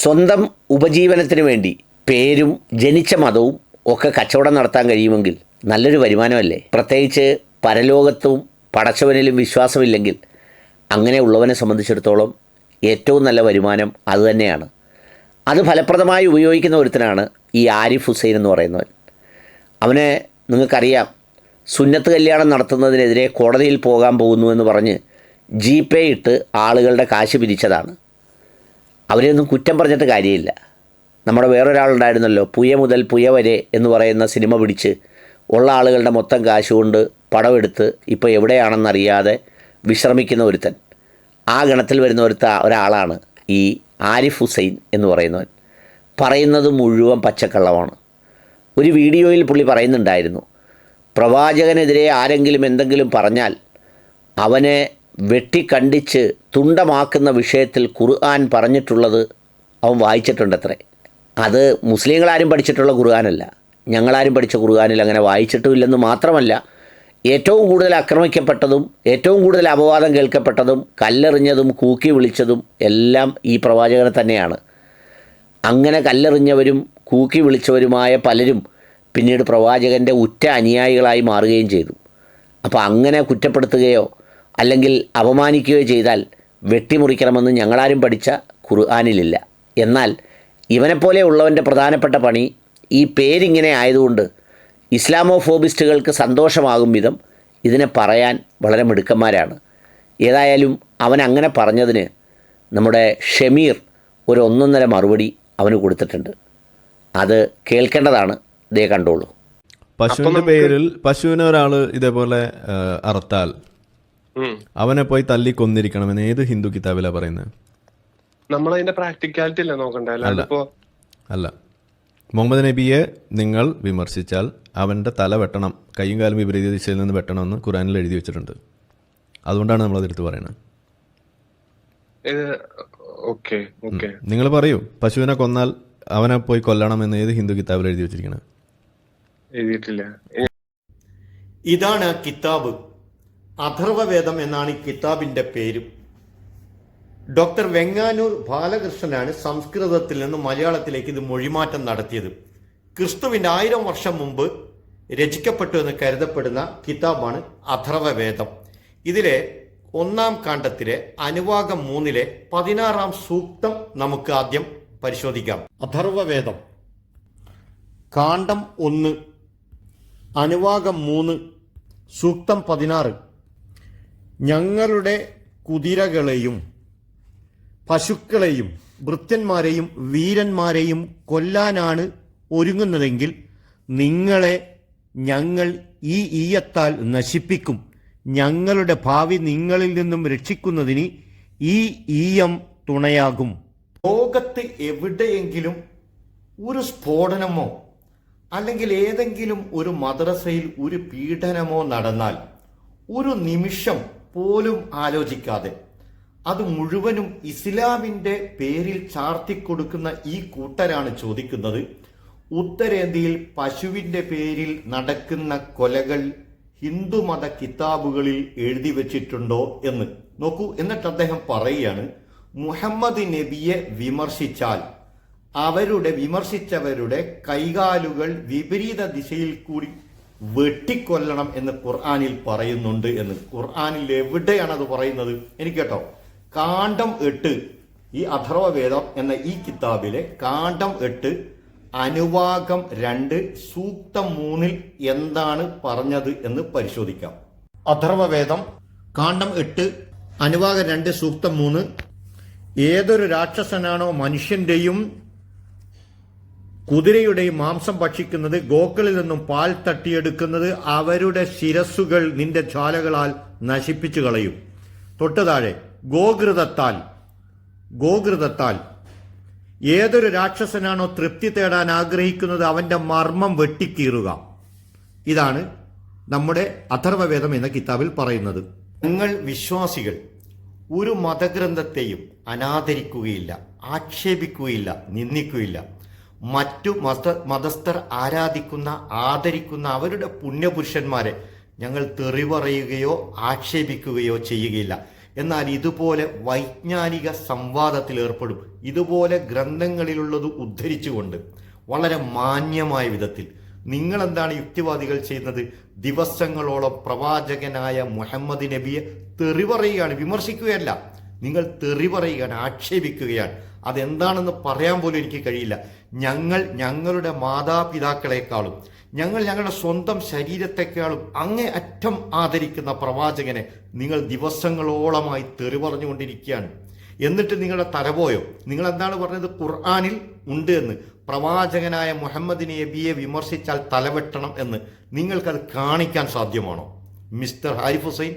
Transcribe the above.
സ്വന്തം ഉപജീവനത്തിന് വേണ്ടി പേരും ജനിച്ച മതവും ഒക്കെ കച്ചവടം നടത്താൻ കഴിയുമെങ്കിൽ നല്ലൊരു വരുമാനമല്ലേ? പ്രത്യേകിച്ച് പരലോകത്തും പടച്ചവനിലും വിശ്വാസമില്ലെങ്കിൽ അങ്ങനെ ഉള്ളവനെ സംബന്ധിച്ചിടത്തോളം ഏറ്റവും നല്ല വരുമാനം അതുതന്നെയാണ് അത് ഫലപ്രദമായി ഉപയോഗിക്കുന്ന ഒരുത്തനാണ് ഈ ആരിഫ് ഹുസൈൻ എന്ന് പറയുന്നവൻ. അവനെ നിങ്ങൾക്കറിയാം സുന്നത്ത് കല്യാണം നടത്തുന്നതിനെതിരെ കോടതിയിൽ പോകാൻ പോകുന്നു എന്ന് പറഞ്ഞ് ജി പേ ഇട്ട് ആളുകളുടെ കാശ് പിരിച്ചതാണ്. അവരെയൊന്നും കുറ്റം പറഞ്ഞിട്ട് കാര്യമില്ല. നമ്മുടെ വേറൊരാളുണ്ടായിരുന്നല്ലോ പുയ മുതൽ പുയ വരെ എന്ന് പറയുന്ന സിനിമ പിടിച്ച് ഉള്ള ആളുകളുടെ മൊത്തം കാശ് കൊണ്ട് പടമെടുത്ത് ഇപ്പോൾ എവിടെയാണെന്നറിയാതെ വിശ്രമിക്കുന്ന ഒരുത്തൻ. ആ ഗണത്തിൽ വരുന്ന ഒരുത്ത ഒരാളാണ് ഈ ആരിഫ് ഹുസൈൻ എന്ന് പറയുന്നവൻ. പറയുന്നത് മുഴുവൻ പച്ചക്കള്ളമാണ്. ഒരു വീഡിയോയിൽ പുള്ളി പറയുന്നുണ്ടായിരുന്നു പ്രവാചകനെതിരെ ആരെങ്കിലും എന്തെങ്കിലും പറഞ്ഞാൽ അവനെ വെട്ടിക്കണ്ടിച്ച് തുണ്ടമാക്കുന്ന വിഷയത്തിൽ ഖുർആൻ പറഞ്ഞിട്ടുള്ളത് അവൻ വായിച്ചിട്ടുണ്ടത്രേ. അത് മുസ്ലിങ്ങളാരും പഠിച്ചിട്ടുള്ള ഖുർആാനല്ല. ഞങ്ങളാരും പഠിച്ച ഖുർആനിൽ അങ്ങനെ വായിച്ചിട്ടുമില്ലെന്ന് മാത്രമല്ല ഏറ്റവും കൂടുതൽ ആക്രമിക്കപ്പെട്ടതും ഏറ്റവും കൂടുതൽ അപവാദം കേൾക്കപ്പെട്ടതും കല്ലെറിഞ്ഞതും കൂക്കി വിളിച്ചതും എല്ലാം ഈ പ്രവാചകനെ തന്നെയാണ്. അങ്ങനെ കല്ലെറിഞ്ഞവരും കൂക്കി വിളിച്ചവരുമായ പലരും പിന്നീട് പ്രവാചകന്റെ ഉറ്റ അനുയായികളായി മാറുകയും ചെയ്തു. അപ്പോൾ അങ്ങനെ കുറ്റപ്പെടുത്തുകയോ അല്ലെങ്കിൽ അപമാനിക്കുകയോ ചെയ്താൽ വെട്ടിമുറിക്കണമെന്ന് ഞങ്ങളാരും പഠിച്ച ഖുർആാനിലില്ല. എന്നാൽ ഇവനെപ്പോലെ ഉള്ളവന്റെ പ്രധാനപ്പെട്ട പണി ഈ പേരിങ്ങനെ ആയതുകൊണ്ട് ഇസ്ലാമോ ഫോബിസ്റ്റുകൾക്ക് സന്തോഷമാകും വിധം ഇതിനെ പറയാൻ വളരെ മിടുക്കന്മാരാണ്. ഏതായാലും അവൻ അങ്ങനെ പറഞ്ഞതിന് നമ്മുടെ ഷമീർ ഒരു ഒന്നൊന്നര മറുപടി അവന് കൊടുത്തിട്ടുണ്ട്. അത് കേൾക്കേണ്ടതാണ്. ദേ കണ്ടോളൂ. പശുവിന്റെ പേരിൽ പശുവിനെ ഒരാൾ ഇതേപോലെ അറുത്താൽ. അവനെ പോയി തല്ലി കൊന്നിരിക്കണമെന്ന് ഏത് ഹിന്ദു കിതാബിലാ പറയുന്നത്? നമ്മളതിന്റെ പ്രാക്ടിക്കാലിറ്റി അല്ലേ നോക്കണ്ടേ? അല്ല. ഇപ്പോ അല്ല. മുഹമ്മദ് നബിയെ നിങ്ങൾ വിമർശിച്ചാൽ അവന്റെ തല വെട്ടണം കൈയും കാലും വിപരീത ദിശയിൽ നിന്ന് വെട്ടണമെന്ന് ഖുറാനിൽ എഴുതി വെച്ചിട്ടുണ്ട്. അതുകൊണ്ടാണ് നമ്മൾ അതെടുത്ത് പറയുന്നത്. ഇത് ഓക്കെ ഓക്കെ. നിങ്ങൾ പറയൂ പശുവിനെ കൊന്നാൽ അവനെ പോയി കൊല്ലണം എന്ന് ഏത് ഹിന്ദു കിതാബിൽ എഴുതി വെച്ചിരിക്കുന്നത് എഴുതിയിട്ടില്ല. ഇതാണ് കിതാബ്. അഥർവവേദം എന്നാണ് ഈ കിതാബിന്റെ പേര്. ഡോക്ടർ വെങ്ങാനൂർ ബാലകൃഷ്ണനാണ് സംസ്കൃതത്തിൽ നിന്ന് മലയാളത്തിലേക്ക് ഇത് മൊഴിമാറ്റം നടത്തിയത്. ക്രിസ്തുവിന്റെ ആയിരം വർഷം മുമ്പ് രചിക്കപ്പെട്ടു എന്ന് കരുതപ്പെടുന്ന കിതാബാണ് അഥർവവേദം. ഇതിലെ ഒന്നാം കാണ്ഡത്തിലെ അനുവാകം മൂന്നിലെ പതിനാറാം സൂക്തം നമുക്ക് ആദ്യം പരിശോധിക്കാം. അഥർവവേദം. കാണ്ഡം ഒന്ന് അനുവാകം മൂന്ന് സൂക്തം പതിനാറ്. ഞങ്ങളുടെ കുതിരകളെയും പശുക്കളെയും വൃത്യന്മാരെയും വീരന്മാരെയും കൊല്ലാനാണ് ഒരുങ്ങുന്നതെങ്കിൽ നിങ്ങളെ ഞങ്ങൾ ഈ ഈയത്താൽ നശിപ്പിക്കും. ഞങ്ങളുടെ ഭാവി നിങ്ങളിൽ നിന്നും രക്ഷിക്കുന്നതിന് ഈ ഈയം തുണയാകും. ലോകത്ത് എവിടെയെങ്കിലും ഒരു സ്ഫോടനമോ അല്ലെങ്കിൽ ഏതെങ്കിലും ഒരു മദ്രസയിൽ ഒരു പീഡനമോ നടന്നാൽ ഒരു നിമിഷം പോലും ആലോചിക്കാതെ. അത് മുഴുവനും ഇസ്ലാമിന്റെ പേരിൽ ചാർത്തിക്കൊടുക്കുന്ന ഈ കൂട്ടരാണ് ചോദിക്കുന്നത്. ഉത്തരേന്ത്യയിൽ പശുവിന്റെ പേരിൽ നടക്കുന്ന കൊലകൾ ഹിന്ദുമത കിതാബുകളിൽ എഴുതി വച്ചിട്ടുണ്ടോ എന്ന്. നോക്കൂ എന്നിട്ട് അദ്ദേഹം പറയുകയാണ് മുഹമ്മദ് നബിയെ വിമർശിച്ചാൽ അവരുടെ വിമർശിച്ചവരുടെ കൈകാലുകൾ വിപരീത ദിശയിൽ കൂടി വെട്ടിക്കൊല്ലണം എന്ന് ഖുർആാനിൽ പറയുന്നുണ്ട് എന്ന്. ഖുർആാനിൽ എവിടെയാണ് അത് പറയുന്നത്? എനിക്ക് കേട്ടോ. കാണ്ഡം എട്ട് ഈ അഥർവവേദം എന്ന ഈ കിതാബിലെ കാണ്ഡം എട്ട് അനുവാകം രണ്ട് സൂക്തം മൂന്നിൽ എന്താണ് പറഞ്ഞത് എന്ന് പരിശോധിക്കാം. അഥർവവേദം കാണ്ഡം എട്ട് അനുവാകം രണ്ട് സൂക്തം മൂന്ന്. ഏതൊരു രാക്ഷസനാണോ മനുഷ്യന്റെയും കുതിരയുടെയും മാംസം ഭക്ഷിക്കുന്നത് ഗോക്കളിൽ നിന്നും പാൽ തട്ടിയെടുക്കുന്നത് അവരുടെ ശിരസ്സുകൾ നിന്റെ ജ്വാലകളാൽ നശിപ്പിച്ചു കളയും. തൊട്ടു താഴെ ഗോകൃതത്താൽ ഗോകൃതത്താൽ. ഏതൊരു രാക്ഷസനാണോ തൃപ്തി തേടാൻ ആഗ്രഹിക്കുന്നത് അവന്റെ മർമ്മം വെട്ടിക്കീറുക. ഇതാണ് നമ്മുടെ അഥർവവേദം എന്ന കിതാബിൽ പറയുന്നത്. നിങ്ങൾ വിശ്വാസികൾ ഒരു മതഗ്രന്ഥത്തെയും അനാദരിക്കുകയില്ല ആക്ഷേപിക്കുകയില്ല നിന്ദിക്കുകയില്ല. മറ്റു മത മതസ്ഥർ ആരാധിക്കുന്ന ആദരിക്കുന്ന അവരുടെ പുണ്യപുരുഷന്മാരെ ഞങ്ങൾ തെറി പറയുകയോ ആക്ഷേപിക്കുകയോ ചെയ്യുകയില്ല. എന്നാൽ ഇതുപോലെ വൈജ്ഞാനിക സംവാദത്തിൽ ഏർപ്പെടും. ഇതുപോലെ ഗ്രന്ഥങ്ങളിലുള്ളത് ഉദ്ധരിച്ചുകൊണ്ട് വളരെ മാന്യമായ വിധത്തിൽ നിങ്ങൾ എന്താണ് യുക്തിവാദികൾ ചെയ്യുന്നത്? ദിവസങ്ങളോളം പ്രവാചകനായ മുഹമ്മദ് നബിയെ തെറി പറയുകയാണ് വിമർശിക്കുകയല്ല. നിങ്ങൾ തെറി പറയുകയാണ് ആക്ഷേപിക്കുകയാണ്. അതെന്താണെന്ന് പറയാൻ പോലും എനിക്ക് കഴിയില്ല. ഞങ്ങൾ ഞങ്ങളുടെ മാതാപിതാക്കളെക്കാളും ഞങ്ങൾ ഞങ്ങളുടെ സ്വന്തം ശരീരത്തെക്കാളും അങ്ങേ അറ്റം ആദരിക്കുന്ന പ്രവാചകനെ നിങ്ങൾ ദിവസങ്ങളോളമായി തെറി പറഞ്ഞുകൊണ്ടിരിക്കുകയാണ്. എന്നിട്ട് നിങ്ങളുടെ തലപോയോ? നിങ്ങൾ എന്താണ് പറഞ്ഞത്? ഖുർആാനിൽ ഉണ്ട് എന്ന്. പ്രവാചകനായ മുഹമ്മദ് നബിയെ വിമർശിച്ചാൽ തലവെട്ടണം എന്ന്. നിങ്ങൾക്കത് കാണിക്കാൻ സാധ്യമാണോ? മിസ്റ്റർ ഹാരിഫ് ഹുസൈൻ?